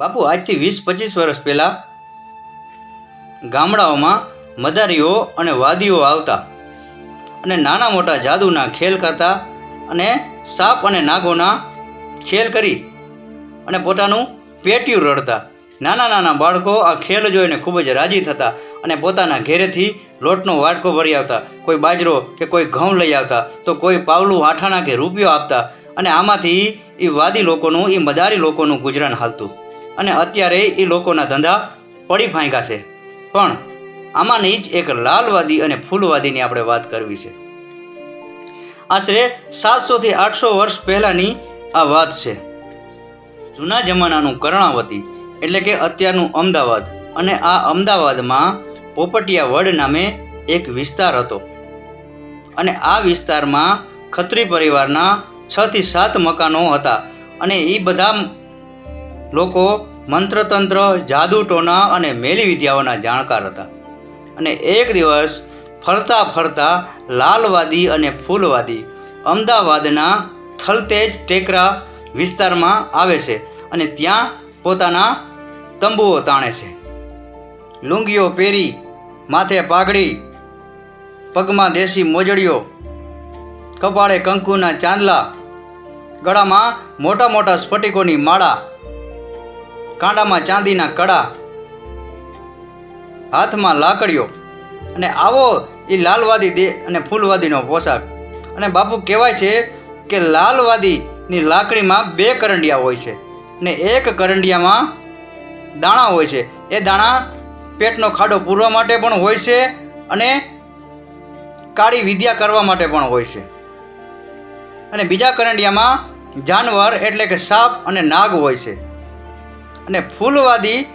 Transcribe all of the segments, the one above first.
બાપુ, આજથી વીસ પચીસ વર્ષ પહેલાં ગામડાઓમાં મદારીઓ અને વાદીઓ આવતા અને નાના મોટા જાદુના ખેલ કરતા અને સાપ અને નાગોના ખેલ કરી અને પોતાનું પેટ્યું રડતા. નાના નાના બાળકો આ ખેલ જોઈને ખૂબ જ રાજી થતા અને પોતાના ઘેરેથી લોટનો વાટકો ભરી આવતા. કોઈ બાજરો કે કોઈ ઘઉં લઈ આવતા, તો કોઈ પાવલું આઠાના કે રૂપિયો આપતા અને આમાંથી એ વાદી લોકોનું એ મદારી લોકોનું ગુજરાન હાલતું. અને અત્યારે એ લોકોના ધંધા પડી ફાંક્યા છે. પણ આમાંની જ એક લાલવાદી અને ફૂલવાદીની આપણે વાત કરવી છે. આશરે સાતસોથી આઠસો વર્ષ પહેલાંની આ વાત છે. જૂના જમાનાનું કર્ણાવતી એટલે કે અત્યારનું અમદાવાદ અને આ અમદાવાદમાં પોપટિયા વડ નામે એક વિસ્તાર હતો. અને આ વિસ્તારમાં ખત્રી પરિવારના છથી સાત મકાનો હતા અને એ બધા લોકો મંત્રતંત્ર, જાદુટોના અને મેલી વિદ્યાઓના જાણકાર હતા. અને એક દિવસ ફરતા ફરતા લાલવાદી અને ફૂલવાદી અમદાવાદના થલતેજ ટેકરા વિસ્તારમાં આવે છે અને ત્યાં પોતાના તંબુઓ તાણે છે. લુંગીઓ પહેરી, માથે પાઘડી, પગમાં દેશી મોજડીઓ, કપાળે કંકુના ચાંદલા, ગળામાં મોટા મોટા સ્ફટિકોની માળા કાંડામાં ચાંદીના કડા હાથમાં લાકડીઓ અને આવો એ લાલવાદી દે અને ફૂલવાદીનો પોશાક. અને બાપુ કહેવાય છે કે લાલવાદીની લાકડીમાં બે કરંડિયા હોય છે ને એક કરંડિયામાં દાણા હોય છે. એ દાણા પેટનો ખાડો પૂરવા માટે પણ હોય છે અને કાળી વિદ્યા કરવા માટે પણ હોય છે. અને બીજા કરંડિયામાં જાનવર એટલે કે સાપ અને નાગ હોય છે. અને ફૂલવાદી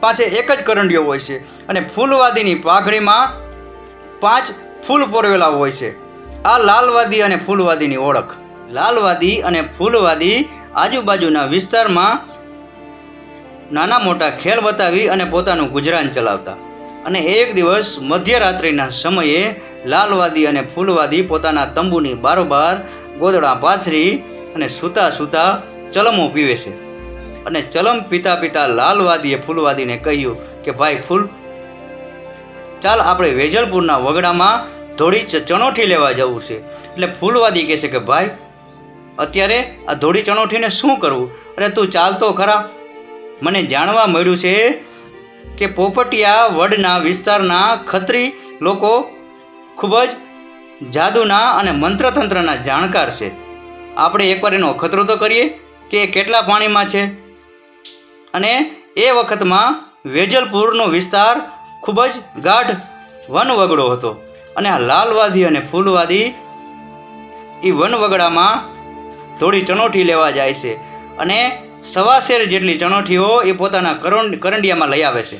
પાસે એક જ કરંડિયો હોય છે. અને ફૂલવાદીની પાઘડીમાં પાંચ ફૂલ પોરવેલા હોય છે. આ લાલવાદી અને ફૂલવાદીની ઓળખ. લાલવાદી અને ફૂલવાદી આજુબાજુના વિસ્તારમાં નાના મોટા ખેલ બતાવી અને પોતાનું ગુજરાન ચલાવતા. અને એક દિવસ મધ્યરાત્રિના સમયે લાલવાદી અને ફૂલવાદી પોતાના તંબુની બારોબાર ગોદડા પાથરી અને સૂતા સૂતા ચલમો પીવે છે. અને ચલમ પિતા પિતા લાલવાદીએ ફૂલવાદીને કહ્યું કે, ભાઈ, ફૂલ, ચાલ આપણે વેજલપુરના વગડામાં ધોળી ચણોઠી લેવા જવું છે. એટલે ફૂલવાદી કહે છે કે, ભાઈ, અત્યારે આ ધોળી ચણોઠીને શું કરવું? અરે તું ચાલતો ખરા. મને જાણવા મળ્યું છે કે પોપટિયા વડના વિસ્તારના ખત્રી લોકો ખૂબ જ જાદુના અને મંત્રતંત્રના જાણકાર છે. આપણે એકવાર એનો ખતરો તો કરીએ કે એ કેટલા પાણીમાં છે? અને એ વખતમાં વેજલપુરનો વિસ્તાર ખૂબ જ ગાઢ વનવગડો હતો. અને આ લાલવાદી અને ફૂલવાદી એ વનવગડામાં થોડી ચણોઠી લેવા જાય છે અને સવાશેર જેટલી ચણોઠીઓ એ પોતાના કરોંડ કરંડિયામાં લઈ આવે છે.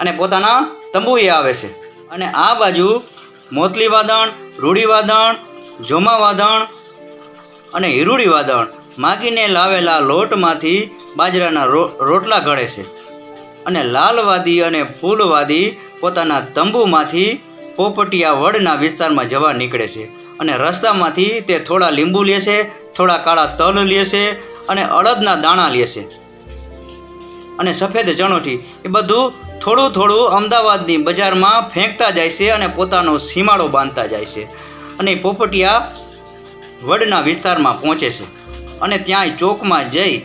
અને પોતાના તંબુએ આવે છે. અને આ બાજુ મોતલી વાદણ રૂડી વાદણ જોમા વાદણ અને હિરુડી વાદણ માગીને લાવેલા લોટમાંથી બાજરાના રોટલા ઘડે છે. અને લાલવાદી અને ફૂલવાદી પોતાના તંબુમાંથી પોપટિયા વડના વિસ્તારમાં જવા નીકળે છે અને રસ્તામાંથી તે થોડા લીંબુ લે છે, થોડા કાળા તલ લે છે અને અડદના દાણા લે છે. અને સફેદ ચણોઠી એ બધું થોડું થોડું અમદાવાદની બજારમાં ફેંકતા જાય છે અને પોતાનો સીમાડો બાંધતા જાય છે અને પોપટિયા વડના વિસ્તારમાં પહોંચે છે. અને ત્યાં ચોકમાં જઈ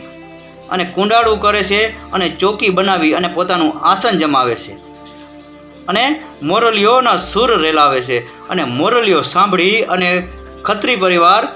અને કુંડાળું કરે છે અને ચોકી બનાવી અને પોતાનું આસન જમાવે છે. અને મોરલીઓના સૂર રેલાવે છે અને મોરલીઓ સાંભળી અને ખત્રી પરિવાર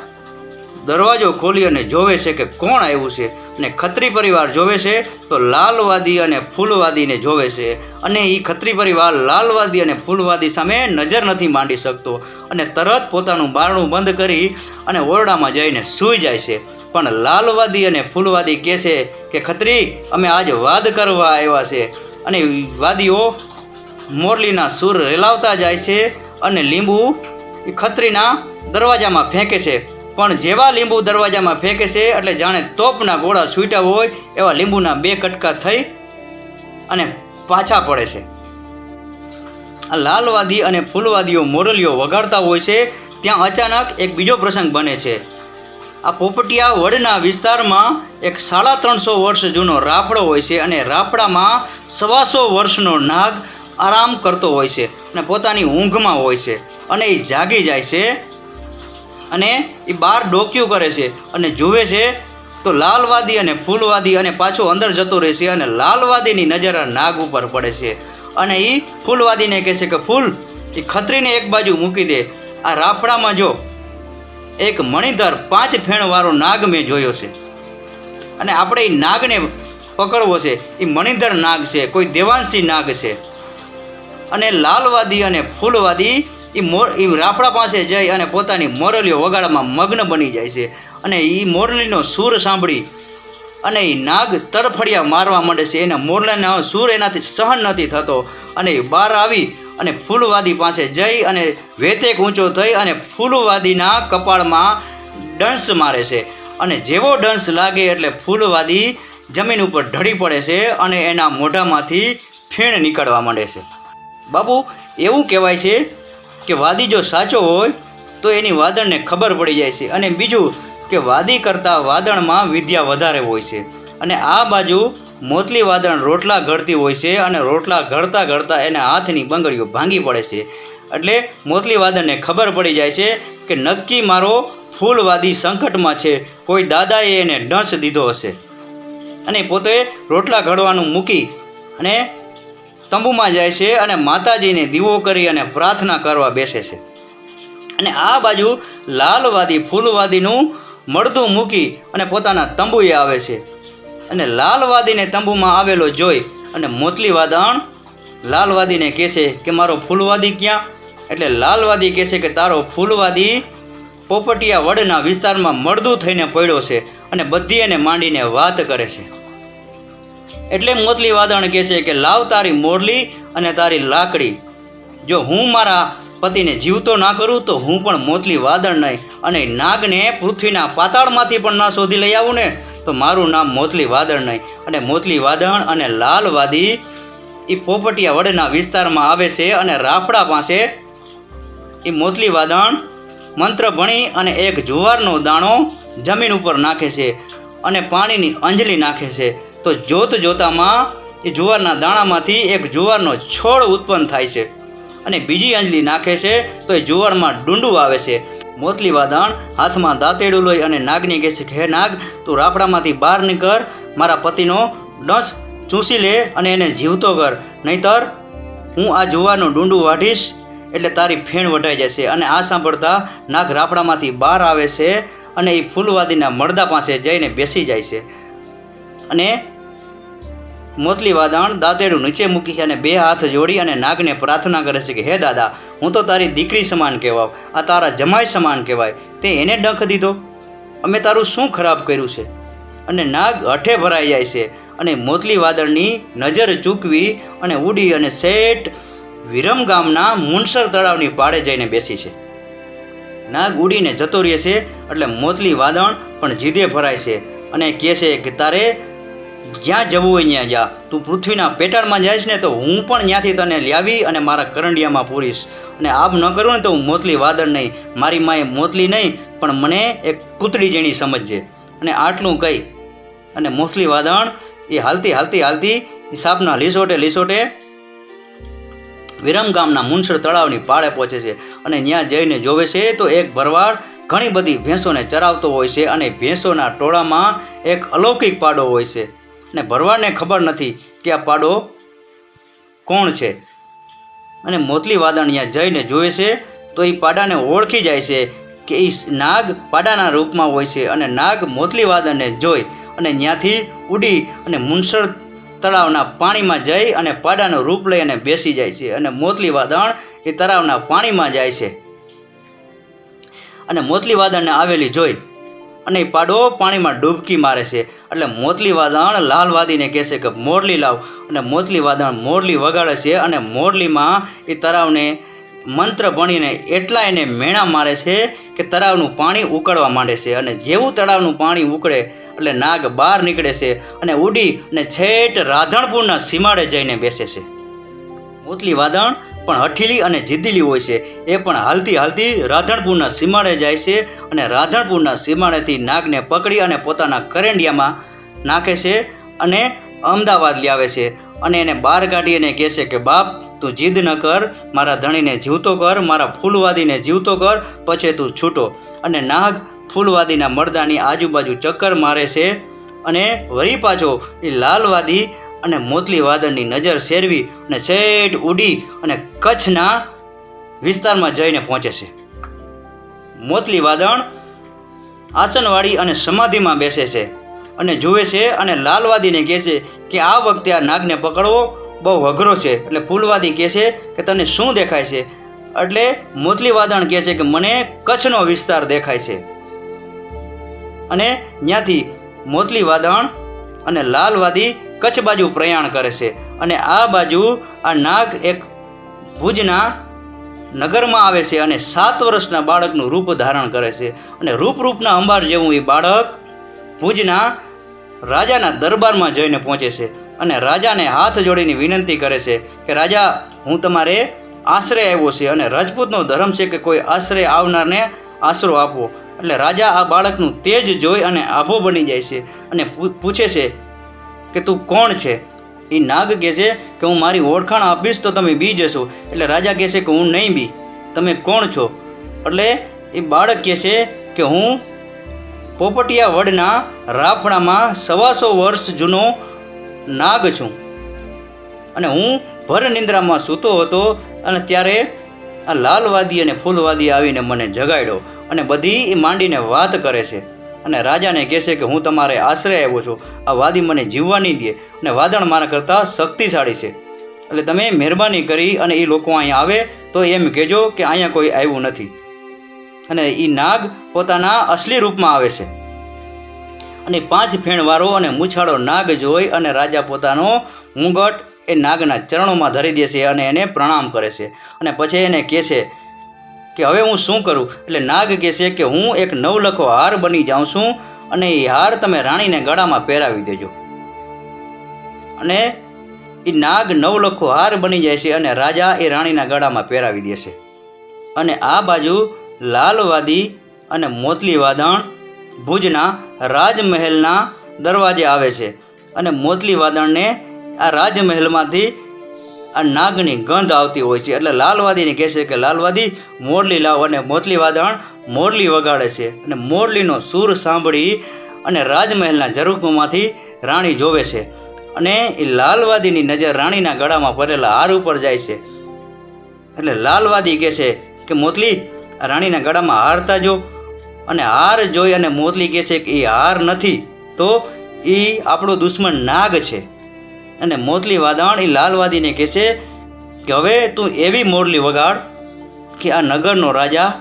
દરવાજો ખોલી અને જોવે છે કે કોણ આવ્યું છે અને ખત્રી પરિવાર જોવે છે, તો લાલવાદી અને ફૂલવાદીને જોવે છે. અને એ ખત્રી પરિવાર લાલવાદી અને ફૂલવાદી સામે નજર નથી માંડી શકતો. અને તરત પોતાનું બારણું બંધ કરી અને ઓરડામાં જઈને સૂઈ જાય છે. પણ લાલવાદી અને ફૂલવાદી કહે છે કે, ખત્રી, અમે આજ વાદ કરવા આવ્યા છે. અને વાદીઓ મોરલીના સૂર રેલાવતા જાય છે અને લીંબુ એ ખત્રીના દરવાજામાં ફેંકે છે. પણ જેવા લીંબુ દરવાજામાં ફેંકે છે એટલે જાણે તોપના ગોળા છૂટ્યા હોય, એવા લીંબુના બે કટકા થઈ અને પાછા પડે છે. આ લાલવાદી અને ફૂલવાદીઓ મોરલીઓ વગાડતા હોય છે, ત્યાં અચાનક એક બીજો પ્રસંગ બને છે. આ પોપટિયા વડના વિસ્તારમાં એક સાડા ત્રણસો વર્ષ જૂનો રાફડો હોય છે અને રાફડામાં સવાસો વર્ષનો નાગ આરામ કરતો હોય છે અને પોતાની ઊંઘમાં હોય છે અને એ જાગી જાય છે. અને એ બહાર ડોક્યું કરે છે અને જુએ છે તો લાલવાદી અને ફૂલવાદી અને પાછો અંદર જતો રહે છે અને લાલવાદીની નજર નાગ ઉપર પડે છે. અને એ ફૂલવાદીને કહે છે કે, ફૂલ એ ખત્રીને એક બાજુ મૂકી દે. આ રાફડામાં જો એક મણિધર પાંચ ફેણવાળો નાગ મેં જોયો છે. અને આપણે એ નાગને પકડવો છે. એ મણિધર નાગ છે, કોઈ દેવાંશી નાગ છે. અને લાલવાદી અને ફૂલવાદી એ મોર એ રાફડા પાસે જઈ અને પોતાની મોરલીઓ વગાડવામાં મગ્ન બની જાય છે. અને એ મોરલીનો સૂર સાંભળી અને એ નાગ તરફડિયા મારવા માંડે છે. એના મોરલાનો સૂર એનાથી સહન નથી થતો. અને એ બહાર આવી અને ફૂલવાદી પાસે જઈ અને વેતેક ઊંચો થઈ અને ફૂલવાદીના કપાળમાં ડંસ મારે છે. અને જેવો ડંસ લાગે એટલે ફૂલવાદી જમીન ઉપર ઢળી પડે છે અને એના મોઢામાંથી ફીણ નીકળવા માંડે છે. બાબુ, એવું કહેવાય છે કે વાદી જો સાચો હોય, તો એની વાદળને ખબર પડી જાય છે. અને બીજું કે વાદી કરતાં વાદળમાં વિદ્યા વધારે હોય છે. અને આ બાજુ મોતલી વાદળ રોટલા ઘડતી હોય છે અને રોટલા ઘડતા ઘડતા એના હાથની બંગડીઓ ભાંગી પડે છે. એટલે મોતલી વાદળને ખબર પડી જાય છે કે નક્કી મારો ફૂલવાદી સંકટમાં છે. કોઈ દાદાએ એને ડંસ દીધો હશે. અને પોતે રોટલા ઘડવાનું મૂકી અને તંબુમાં જાય છે અને માતાજીને દીવો કરી અને પ્રાર્થના કરવા બેસે છે. અને આ બાજુ લાલવાદી, ફૂલવાદીનું મળદું મૂકી અને પોતાના તંબુએ આવે છે. અને લાલવાદીને તંબુમાં આવેલો જોઈ અને મોતલી વાદણ લાલવાદીને કહે છે કે, મારો ફૂલવાદી ક્યાં? એટલે લાલવાદી કહે છે કે, તારો ફૂલવાદી પોપટિયા વડના વિસ્તારમાં મળદું થઈને પડ્યો છે અને બધી એને માંડીને વાત કરે છે. એટલે મોતલી વાદણ કહે છે કે, લાવ તારી મોરલી અને તારી લાકડી. જો હું મારા પતિને જીવતો ના કરું, તો હું પણ મોતલી વાદળ નહીં. અને નાગને પૃથ્વીના પાતાળમાંથી પણ ના શોધી લઈ આવું ને, તો મારું નામ મોતલી વાદળ નહીં. અને મોતલી વાદળ અને લાલવાદી એ પોપટિયા વડના વિસ્તારમાં આવે છે અને રાફડા પાસે એ મોતલી વાદણ મંત્ર ભણી અને એક જુવારનો દાણો જમીન ઉપર નાખે છે અને પાણીની અંજલી નાખે છે. તો જોત જોતામાં એ જુવારના દાણામાંથી એક જુવારનો છોડ ઉત્પન્ન થાય છે અને બીજી અંજલી નાખે છે તો એ જુવારમાં ડુંડું આવે છે. મોતલી વાદણ, હાથમાં દાંતેડું લઈ અને નાગની કહે છે. કે હે નાગ, તું રાફડામાંથી બહાર નીકળ, મારા પતિનો ડંસ ચૂસી લે અને એને જીવતો કર. નહીતર હું આ જુવારનું ડુંડું વાઢીશ એટલે તારી ફેણ વટાઈ જશે અને આ સાંભળતા નાગ રાફડામાંથી બહાર આવે છે અને એ ફૂલવાદીના મળદા પાસે જઈને બેસી જાય છે. અને મોતલી વાદણ દાંતેડું નીચે મૂકી અને બે હાથ જોડી અને નાગને પ્રાર્થના કરે છે કે, હે દાદા, હું તો તારી દીકરી સમાન કહેવાવ, આ તારા જમાઈ સમાન કહેવાય. તે એને ડંખ દીધો. અમે તારું શું ખરાબ કર્યું છે? અને નાગ હઠે ભરાઈ જાય છે અને મોતલી વાદળની નજર ચૂકવી અને ઉડી અને શેઠ વિરમ ગામના મુનસર તળાવની પાળે જઈને બેસી છે. નાગ ઉડીને જતો રહે છે, એટલે મોતલી વાદળ પણ જીદે ભરાય છે અને કહે છે કે, તારે જ્યાં જવું હોય ત્યાં જા. તું પૃથ્વીના પેટાળમાં જઈશ ને તો હું પણ ત્યાંથી તને લાવી અને મારા કરંડિયામાં પૂરીશ. અને આમ ન કરું ને તો હું મોતલી વાદળ નહીં. મારી માએ મોતલી નહીં, પણ મને એક કૂતડી જેણી સમજજે અને આટલું કહી. અને મોસલી વાદળ એ હાલતી હાલતી હાલતી સાપના લીસોટે લીસોટે વિરમ ગામના મુનસર તળાવની પાળે પહોંચે છે. અને ત્યાં જઈને જોવે છે તો એક ભરવાડ ઘણી બધી ભેંસોને ચરાવતો હોય છે અને ભેંસોના ટોળામાં એક અલૌકિક પાડો હોય છે. અને ભરવાડને ખબર નથી કે આ પાડો કોણ છે. અને મોતલી વાદણિયા જઈને જોવે છે તો એ પાડાને ઓળખી જાય છે કે એ નાગ પાડાના રૂપમાં હોય છે અને નાગ મોતલી વાદળને જોઈ અને ત્યાંથી ઉડી અને મુનસર તળાવના પાણીમાં જઈ અને પાડાનું રૂપ લઈ અને બેસી જાય છે અને મોતલી વાદણ એ તળાવના પાણીમાં જાય છે. અને મોતલી વાદળને આવેલી જોઈ અને એ પાડો પાણીમાં ડૂબકી મારે છે. એટલે મોતલી વાદણ લાલ વાદીને કહે છે કે મોરલી લાવ. અને મોતલી વાદણ મોરલી વગાડે છે અને મોરલીમાં એ તળાવને મંત્ર ભણીને એટલા એને મેણા મારે છે કે તળાવનું પાણી ઉકળવા માંડે છે. અને જેવું તળાવનું પાણી ઉકળે એટલે નાગ બહાર નીકળે છે અને ઉડી અને છેટ રાધણપુરના સીમાડે જઈને બેસે છે. મોતલી વાદણ પણ હઠીલી અને જીદ્દીલી હોય છે. એ પણ હાલતી હાલતી રાધણપુરના સીમાડે જાય છે અને રાધણપુરના સીમાડેથી નાગને પકડી અને પોતાના કરંડિયામાં નાખે છે અને અમદાવાદ લાવે છે. અને એને બહાર કાઢી અને કહે છે કે, બાપ, તું જીદ ન કર, મારા ધણીને જીવતો કર, મારા ફૂલવાદીને જીવતો કર, પછી તું છૂટો. અને નાગ ફૂલવાદીના મરદાની આજુબાજુ ચક્કર મારે છે અને વળી પાછો એ લાલવાદી અને મોતલી વાદળની નજર શેરવી અને છેટ ઉડી અને કચ્છના વિસ્તારમાં જઈને પહોંચે છે. મોતલી વાદળ આસનવાળી અને સમાધિમાં બેસે છે અને જુએ છે અને લાલવાદીને કહે છે કે આ વખતે આ નાગને પકડવો બહુ અઘરો છે. એટલે ફૂલવાદી કહે છે કે તને શું દેખાય છે? એટલે મોતલી વાદણ કહે છે કે મને કચ્છનો વિસ્તાર દેખાય છે. અને ત્યાંથી મોતલી વાદણ અને લાલવાદી કચ્છ બાજુ પ્રયાણ કરે છે અને આ બાજુ આ નાગ એક ભુજના નગરમાં આવે છે અને સાત વર્ષના બાળકનું રૂપ ધારણ કરે છે. અને રૂપ રૂપના અંબાર જેવું એ બાળક ભુજના રાજાના દરબારમાં જઈને પહોંચે છે અને રાજાને હાથ જોડીને વિનંતી કરે છે કે, રાજા, હું તમારે આશરે આવ્યો છે અને રાજપૂતનો ધર્મ છે કે કોઈ આશ્રય આવનારને આશરો આપવો. એટલે રાજા આ બાળકનું તેજ જોઈ અને આભો બની જાય છે અને પૂછે છે કે તું કોણ છે? એ નાગ કહે છે કે હું મારી ઓળખાણ આપીશ તો તમે બી જશો. એટલે રાજા કહે છે કે હું નહીં બી. તમે કોણ છો? એટલે એ બાળક કહે છે કે હું પોપટિયા વડના રાફડામાં સવાસો વર્ષ જૂનો નાગ છું. અને હું ભર નિંદ્રામાં સૂતો હતો અને ત્યારે આ લાલવાદી અને ફૂલવાદી આવીને મને જગાડ્યો અને બધી એ માંડીને વાત કરે છે. અને રાજાને કહેશે કે હું તમારે આશ્રય આવ્યો છું. આ વાદી મને જીવવા નહીં દે અને વાદણ મારા કરતાં શક્તિશાળી છે. એટલે તમે મહેરબાની કરી અને એ લોકો અહીંયા આવે તો એમ કહેજો કે અહીંયા કોઈ આવ્યું નથી. અને એ નાગ પોતાના અસલી રૂપમાં આવે છે. અને પાંચ ફેણવાળો અને મૂછાળો નાગ જોઈ અને રાજા પોતાનો મુગટ એ નાગના ચરણોમાં ધરી દે છે અને એને પ્રણામ કરે છે. અને પછી એને કહે છે કે હવે હું શું કરું? એટલે નાગ કહે છે કે હું એક નવલખો હાર બની જાઉં છું અને એ હાર તમે રાણીને ગળામાં પહેરાવી દેજો. અને એ નાગ નવલખો હાર બની જાય છે અને રાજા એ રાણીના ગળામાં પહેરાવી દેશે. અને આ બાજુ લાલવાદી અને મોતલી વાદણ ભુજના રાજમહેલના દરવાજે આવે છે. અને મોતલી વાદણને આ રાજમહેલમાંથી આ નાગની ગંધ આવતી હોય છે. એટલે લાલવાદીને કહે છે કે લાલવાદી મોરલી લાવ અને મોતલી વાદણ મોરલી વગાડે છે. અને મોરલીનો સૂર સાંભળી અને રાજમહેલના ઝરૂખમાંથી રાણી જોવે છે. અને એ લાલવાદીની નજર રાણીના ગળામાં ભરેલા હાર ઉપર જાય છે. એટલે લાલવાદી કહે છે કે, મોતલી રાણીના ગળામાં હારતા જો. અને હાર જોઈ અને મોતલી કહે છે કે એ હાર નથી. તો એ આપણો દુશ્મન નાગ છે. અને મોતલી વાદાણ એ લાલવાદીને કહે છે કે હવે તું એવી મોરલી વગાડ કે આ નગરનો રાજા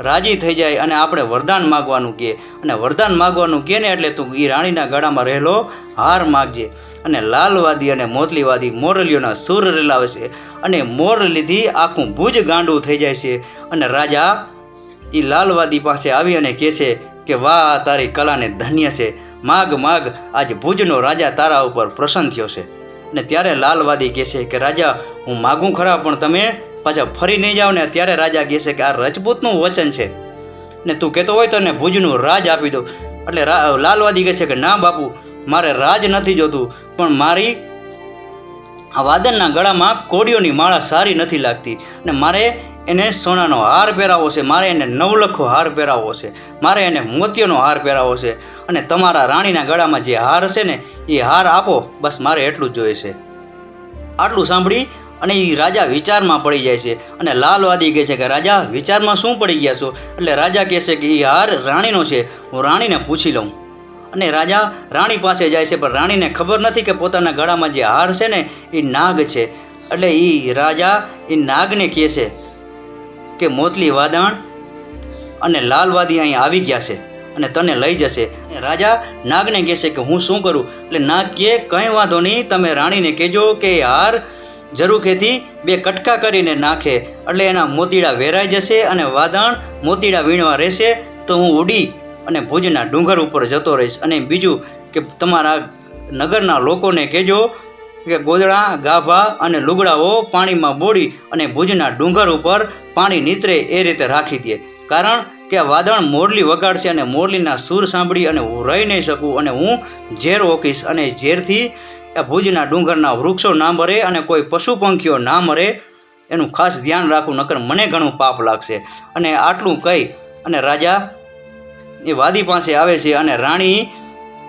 રાજી થઈ જાય અને આપણે વરદાન માગવાનું કહે અને વરદાન માગવાનું કહે ને એટલે તું એ રાણીના ગળામાં રહેલો, હાર માગજે. અને લાલવાદી અને મોતલીવાદી મોરલીઓના સૂર રેલાવે છે. અને મોરલીથી આખું ભુજ ગાંડું થઈ જાય છે. અને રાજા એ લાલવાદી પાસે આવી અને કહે છે કે વાહ, તારી કલાને ધન્ય છે. માગ માગ આજ ભુજનો રાજા તારા ઉપર પ્રસન્ન થયો છે. અને ત્યારે લાલવાદી કહેશે કે, રાજા, હું માગું ખરા, પણ તમે પાછા ફરી નહીં જાઓ ને ત્યારે રાજા કહેશે કે, આ રજપૂતનું વચન છે. ને તું કહેતો હોય તો ને ભુજનું રાજ આપી દો એટલે લાલવાદી કહે છે કે, ના બાપુ, મારે રાજ નથી જોતું, પણ મારી આ વાદનના ગળામાં કોડીઓની માળા સારી નથી લાગતી. અને મારે એને સોનાનો હાર પહેરાવો છે, મારે એને નવલખો હાર પહેરાવવો છે, મારે એને મોતીઓનો હાર પહેરાવો છે અને તમારા રાણીના ગળામાં જે હાર છે ને, એ હાર આપો, બસ મારે એટલું જ જોઈએ છે. આટલું સાંભળી અને એ રાજા વિચારમાં પડી જાય છે અને લાલવાદી કહે છે કે, રાજા, વિચારમાં શું પડી ગયા છો? એટલે રાજા કહે છે કે એ હાર રાણીનો છે, હું રાણીને પૂછી લઉં. અને રાજા રાણી પાસે જાય છે, પણ રાણીને ખબર નથી કે પોતાના ગળામાં જે હાર છે ને એ નાગ છે. એટલે એ રાજા એ નાગને કહે છે કે મોતલી વાદણ અને લાલવાદી અહીં આવી ગયા છે અને તને લઈ જશે. રાજા નાગને કહેશે કે હું શું કરું? એટલે નાગ કહે, કંઈ વાંધો નહીં, તમે રાણીને કહેજો કે હાર જરૂખેથી બે કટકા કરીને નાખે. એટલે એના મોતીડા વેરાઈ જશે અને વાદણ મોતીડા વીણવા રહેશે. તો હું ઉડી અને ભુજના ડુંગર ઉપર જતો રહીશ. અને બીજું કે તમારા નગરના લોકોને કહેજો કે ગોદડા, ગાભા અને લુગડાઓ પાણીમાં બોળી અને ભુજના ડુંગર ઉપર પાણી નીતરે એ રીતે રાખી દે. કારણ કે વાદળ મોરલી વગાડશે અને મોરલીના સૂર સાંભળી અને હું રહી નહીં શકું અને હું ઝેર ઓકીશ અને ઝેરથી ભુજના ડુંગરના વૃક્ષો ના મરે અને કોઈ પશુ પંખીઓ ના મરે એનું ખાસ ધ્યાન રાખવું નકર મને ઘણું પાપ લાગશે. અને આટલું કહી અને રાજા એ વાદી પાસે આવે છે અને રાણી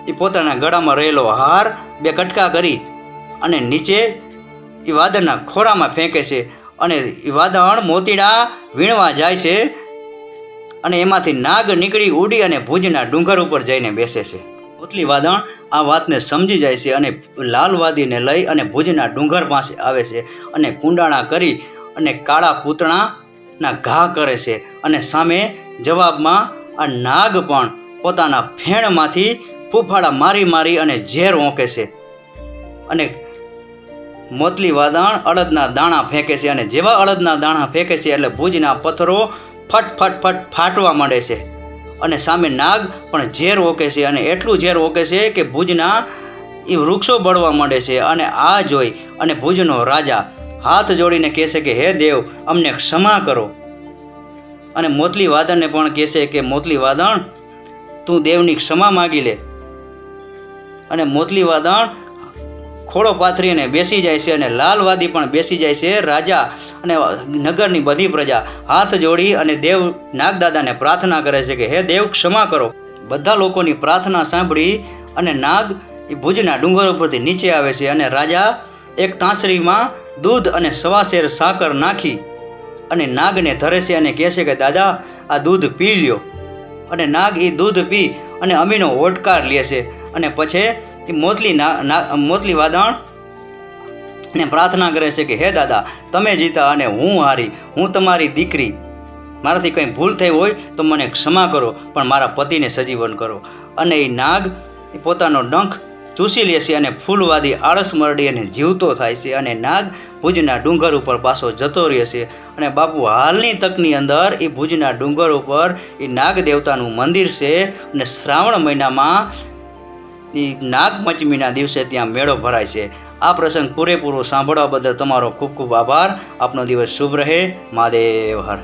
એ પોતાના ગળામાં રહેલો હાર બે કટકા કરી અને નીચે એ વાદળના ખોરામાં ફેંકે છે અને એ વાદળ મોતીડા વીણવા જાય છે અને એમાંથી નાગ નીકળી ઉડી અને ભુજના ડુંગર ઉપર જઈને બેસે છે. મોતલી વાદળ આ વાતને સમજી જાય છે અને લાલવાદીને લઈ અને ભુજના ડુંગર પાસે આવે છે અને કુંડાણા કરી અને કાળા પૂતળાના ઘા કરે છે અને સામે જવાબમાં આ નાગ પણ પોતાના ફેણમાંથી ફૂફાડા મારી મારી અને ઝેર ઓંકે છે. અને મોતલી વાદણ અડદના દાણા ફેંકે છે અને જેવા અડદના દાણા ફેંકે છે એટલે ભુજના પથ્થરો ફટ ફટ ફટ ફાટવા માંડે છે. અને સામે નાગ પણ ઝેર ઓકે છે અને એટલું ઝેર ઓકે છે કે ભુજના એ વૃક્ષો બળવા માંડે છે અને આ જોઈ અને ભુજનો રાજા હાથ જોડીને કહેશે કે, હે દેવ, અમને ક્ષમા કરો. અને મોતલી વાદણને પણ કહેશે કે, મોતલી વાદણ, તું દેવની ક્ષમા માગી લે. અને મોતલી વાદળ ખોળો પાથરી અને બેસી જાય છે અને લાલવાદી પણ બેસી જાય છે. રાજા અને નગરની બધી પ્રજા હાથ જોડી અને દેવ નાગદાદાને પ્રાર્થના કરે છે કે, હે દેવ, ક્ષમા કરો. બધા લોકોની પ્રાર્થના સાંભળી અને નાગ એ ભુજના ડુંગર ઉપરથી નીચે આવે છે અને રાજા એક તાંસરીમાં દૂધ અને સવાશેર સાકર નાખી અને નાગને ધરે છે અને કહે છે કે, દાદા, આ દૂધ પી લ્યો. અને નાગ એ દૂધ પી અને અમીનો ઓટકાર લે છે અને પછી એ મોતલી મોતલી વાદણ ને પ્રાર્થના કરે છે કે, હે દાદા, તમે જીતા અને હું હારી. હું તમારી દીકરી. મારાથી કંઈ ભૂલ થઈ હોય તો મને ક્ષમા કરો, પણ મારા પતિને સજીવન કરો. અને એ નાગ એ પોતાનો ડંખ ચૂસી લે છે અને ફૂલવાદી આળસ મરડી અને જીવતો થાય છે અને નાગ ભુજના ડુંગર ઉપર પાછો જતો રહે છે. અને બાપુ, હાલની તકની અંદર એ ભુજના ડુંગર ઉપર એ નાગ દેવતાનું મંદિર છે અને શ્રાવણ મહિનામાં નાગપંચમીના દિવસે ત્યાં મેળો ભરાય છે. આ પ્રસંગ પૂરેપૂરો સાંભળવા બદલ તમારો ખૂબ ખૂબ આભાર. આપનો દિવસ શુભ રહે. મહાદેવ હર.